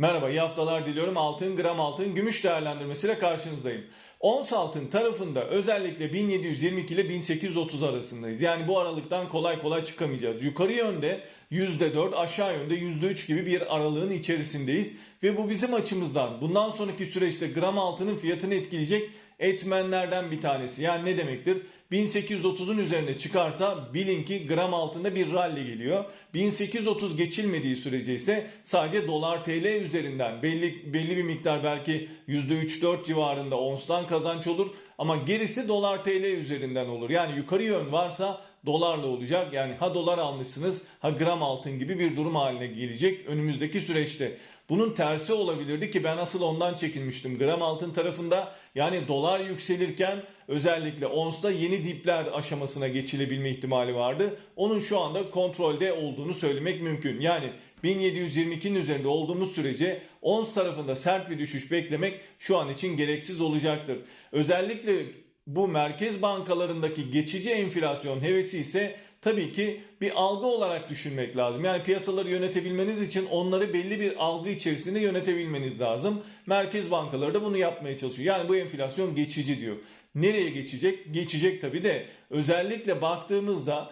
Merhaba, iyi haftalar diliyorum. Altın, gram altın, gümüş değerlendirmesiyle karşınızdayım. Ons altın tarafında özellikle 1722 ile 1830 arasındayız. Yani bu aralıktan kolay kolay çıkamayacağız. Yukarı yönde %4, aşağı yönde %3 gibi bir aralığın içerisindeyiz. Ve bu bizim açımızdan bundan sonraki süreçte gram altının fiyatını etkileyecek etmenlerden bir tanesi. Yani ne demektir? 1830'un üzerine çıkarsa bilin ki gram altında bir rally geliyor. 1830 geçilmediği sürece ise sadece dolar TL üzerinden belli belli bir miktar belki %3-4 civarında onstan kazanç olur ama gerisi dolar TL üzerinden olur. Yani yukarı yön varsa dolarla olacak. Yani ha dolar almışsınız ha gram altın gibi bir durum haline gelecek önümüzdeki süreçte. Bunun tersi olabilirdi ki ben asıl ondan çekinmiştim. Gram altın tarafında yani dolar yükselirken özellikle onsta yeni dipler aşamasına geçilebilme ihtimali vardı. Onun şu anda kontrolde olduğunu söylemek mümkün. Yani 1722'nin üzerinde olduğumuz sürece ons tarafında sert bir düşüş beklemek şu an için gereksiz olacaktır. Özellikle bu merkez bankalarındaki geçici enflasyon hevesi ise tabii ki bir algı olarak düşünmek lazım. Yani piyasaları yönetebilmeniz için onları belli bir algı içerisinde yönetebilmeniz lazım. Merkez bankaları da bunu yapmaya çalışıyor. Yani bu enflasyon geçici diyor. Nereye geçecek? Geçecek tabii de özellikle baktığımızda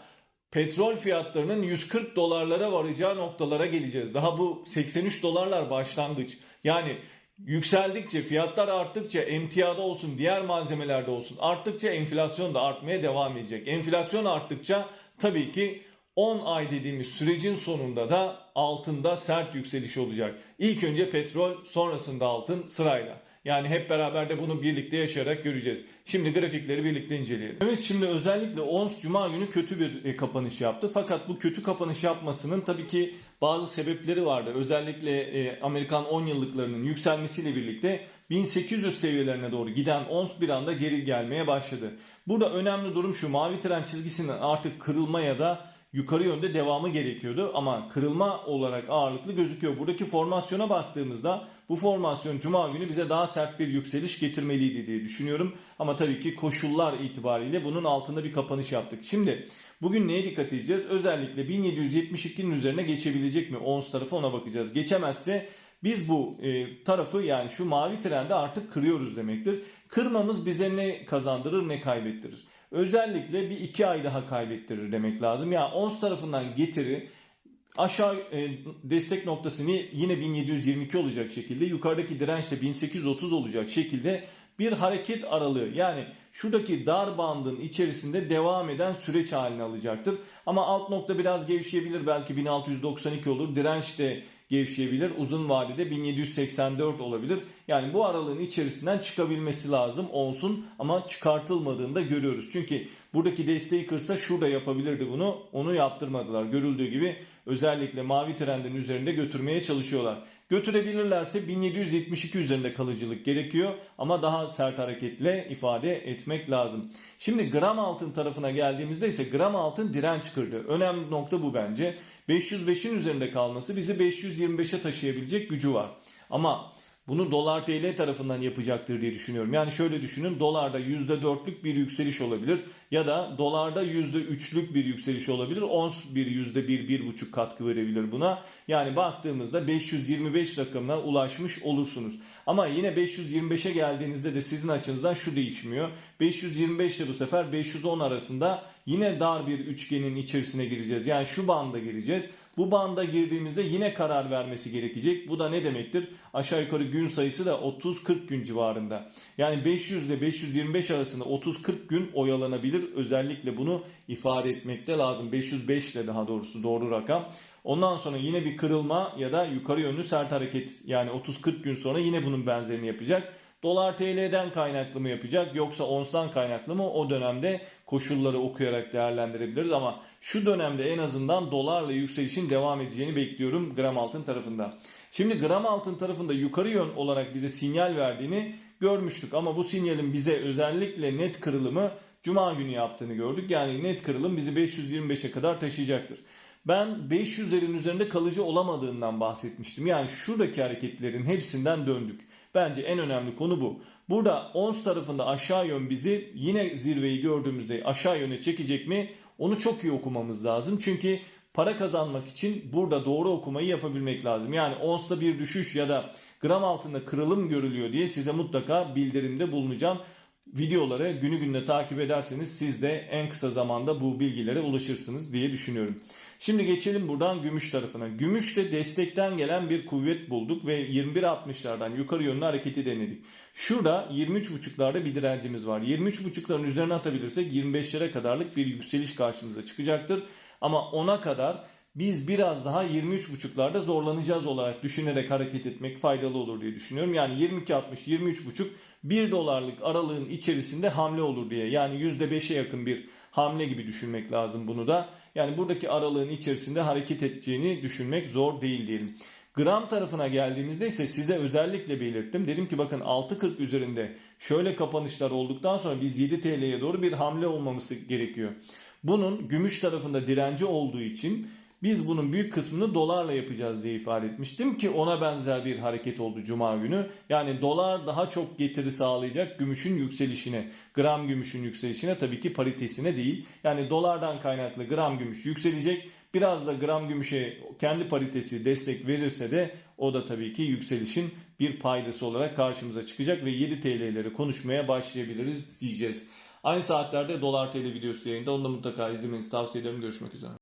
petrol fiyatlarının 140 dolarlara varacağı noktalara geleceğiz. Daha bu 83 dolarlar başlangıç. Yani yükseldikçe, fiyatlar arttıkça, emtiyada olsun, diğer malzemelerde olsun arttıkça enflasyon da artmaya devam edecek. Enflasyon arttıkça tabii ki 10 ay dediğimiz sürecin sonunda da altında sert yükseliş olacak. İlk önce petrol, sonrasında altın sırayla. Yani hep beraber de bunu birlikte yaşayarak göreceğiz. Şimdi grafikleri birlikte inceleyelim. Evet şimdi özellikle ONS Cuma günü kötü bir e, kapanış yaptı. Fakat bu kötü kapanış yapmasının tabii ki bazı sebepleri vardı. Özellikle e, Amerikan 10 yıllıklarının yükselmesiyle birlikte 1800 seviyelerine doğru giden ONS bir anda geri gelmeye başladı. Burada önemli durum şu mavi tren çizgisinin artık kırılma ya da yukarı yönde devamı gerekiyordu ama kırılma olarak ağırlıklı gözüküyor. Buradaki formasyona baktığımızda bu formasyon cuma günü bize daha sert bir yükseliş getirmeliydi diye düşünüyorum. Ama tabii ki koşullar itibariyle bunun altında bir kapanış yaptık. Şimdi bugün neye dikkat edeceğiz? Özellikle 1772'nin üzerine geçebilecek mi? Ons tarafı ona bakacağız. Geçemezse biz bu e, tarafı yani şu mavi trende artık kırıyoruz demektir. Kırmamız bize ne kazandırır ne kaybettirir. Özellikle bir iki ay daha kaybettirir demek lazım. Yani ons tarafından getiri aşağı e, destek noktası yine 1722 olacak şekilde yukarıdaki direnç de 1830 olacak şekilde bir hareket aralığı yani şuradaki dar bandın içerisinde devam eden süreç haline alacaktır. Ama alt nokta biraz gevşeyebilir belki 1692 olur direnç de gevşeyebilir uzun vadede 1784 olabilir. Yani bu aralığın içerisinden çıkabilmesi lazım olsun ama çıkartılmadığını da görüyoruz. Çünkü buradaki desteği kırsa şurada yapabilirdi bunu onu yaptırmadılar. Görüldüğü gibi özellikle mavi trendin üzerinde götürmeye çalışıyorlar. Götürebilirlerse 1772 üzerinde kalıcılık gerekiyor ama daha sert hareketle ifade etmek lazım. Şimdi gram altın tarafına geldiğimizde ise gram altın direnç kırdı. Önemli nokta bu bence. 505'in üzerinde kalması bizi 525'e taşıyabilecek gücü var. Ama bunu dolar TL tarafından yapacaktır diye düşünüyorum. Yani şöyle düşünün dolarda %4'lük bir yükseliş olabilir ya da dolarda %3'lük bir yükseliş olabilir. Ons bir %1 1,5 katkı verebilir buna. Yani baktığımızda 525 rakamına ulaşmış olursunuz. Ama yine 525'e geldiğinizde de sizin açınızdan şu değişmiyor. 525 ile bu sefer 510 arasında yine dar bir üçgenin içerisine gireceğiz. Yani şu banda gireceğiz. Bu banda girdiğimizde yine karar vermesi gerekecek. Bu da ne demektir? Aşağı yukarı gün sayısı da 30-40 gün civarında. Yani 500 ile 525 arasında 30-40 gün oyalanabilir. Özellikle bunu ifade etmekte lazım. 505 ile daha doğrusu doğru rakam. Ondan sonra yine bir kırılma ya da yukarı yönlü sert hareket yani 30-40 gün sonra yine bunun benzerini yapacak. Dolar TL'den kaynaklı mı yapacak yoksa onstan kaynaklı mı o dönemde koşulları okuyarak değerlendirebiliriz ama şu dönemde en azından dolarla yükselişin devam edeceğini bekliyorum gram altın tarafında. Şimdi gram altın tarafında yukarı yön olarak bize sinyal verdiğini görmüştük ama bu sinyalin bize özellikle net kırılımı cuma günü yaptığını gördük. Yani net kırılım bizi 525'e kadar taşıyacaktır. Ben 500'lerin üzerinde kalıcı olamadığından bahsetmiştim. Yani şuradaki hareketlerin hepsinden döndük. Bence en önemli konu bu. Burada ons tarafında aşağı yön bizi yine zirveyi gördüğümüzde aşağı yöne çekecek mi? Onu çok iyi okumamız lazım. Çünkü para kazanmak için burada doğru okumayı yapabilmek lazım. Yani onsta bir düşüş ya da gram altında kırılım görülüyor diye size mutlaka bildirimde bulunacağım. Videoları günü gününe takip ederseniz siz de en kısa zamanda bu bilgilere ulaşırsınız diye düşünüyorum. Şimdi geçelim buradan gümüş tarafına. Gümüşte destekten gelen bir kuvvet bulduk ve 21.60'lardan yukarı yönlü hareketi denedik. Şurada 23.5'larda bir direncimiz var. 23.5'ların üzerine atabilirsek 25'lere kadarlık bir yükseliş karşımıza çıkacaktır. Ama ona kadar biz biraz daha 23.5'larda zorlanacağız olarak düşünerek hareket etmek faydalı olur diye düşünüyorum. Yani 22.60 23.5 1 dolarlık aralığın içerisinde hamle olur diye. Yani %5'e yakın bir hamle gibi düşünmek lazım bunu da. Yani buradaki aralığın içerisinde hareket edeceğini düşünmek zor değil diyelim. Gram tarafına geldiğimizde ise size özellikle belirttim. Dedim ki bakın 6.40 üzerinde şöyle kapanışlar olduktan sonra biz 7 TL'ye doğru bir hamle olmaması gerekiyor. Bunun gümüş tarafında direnci olduğu için biz bunun büyük kısmını dolarla yapacağız diye ifade etmiştim ki ona benzer bir hareket oldu cuma günü. Yani dolar daha çok getiri sağlayacak gümüşün yükselişine, gram gümüşün yükselişine tabii ki paritesine değil. Yani dolardan kaynaklı gram gümüş yükselecek. Biraz da gram gümüşe kendi paritesi destek verirse de o da tabii ki yükselişin bir paydası olarak karşımıza çıkacak ve 7 TL'leri konuşmaya başlayabiliriz diyeceğiz. Aynı saatlerde dolar TL videosu yayında onu da mutlaka izlemenizi tavsiye ederim. Görüşmek üzere.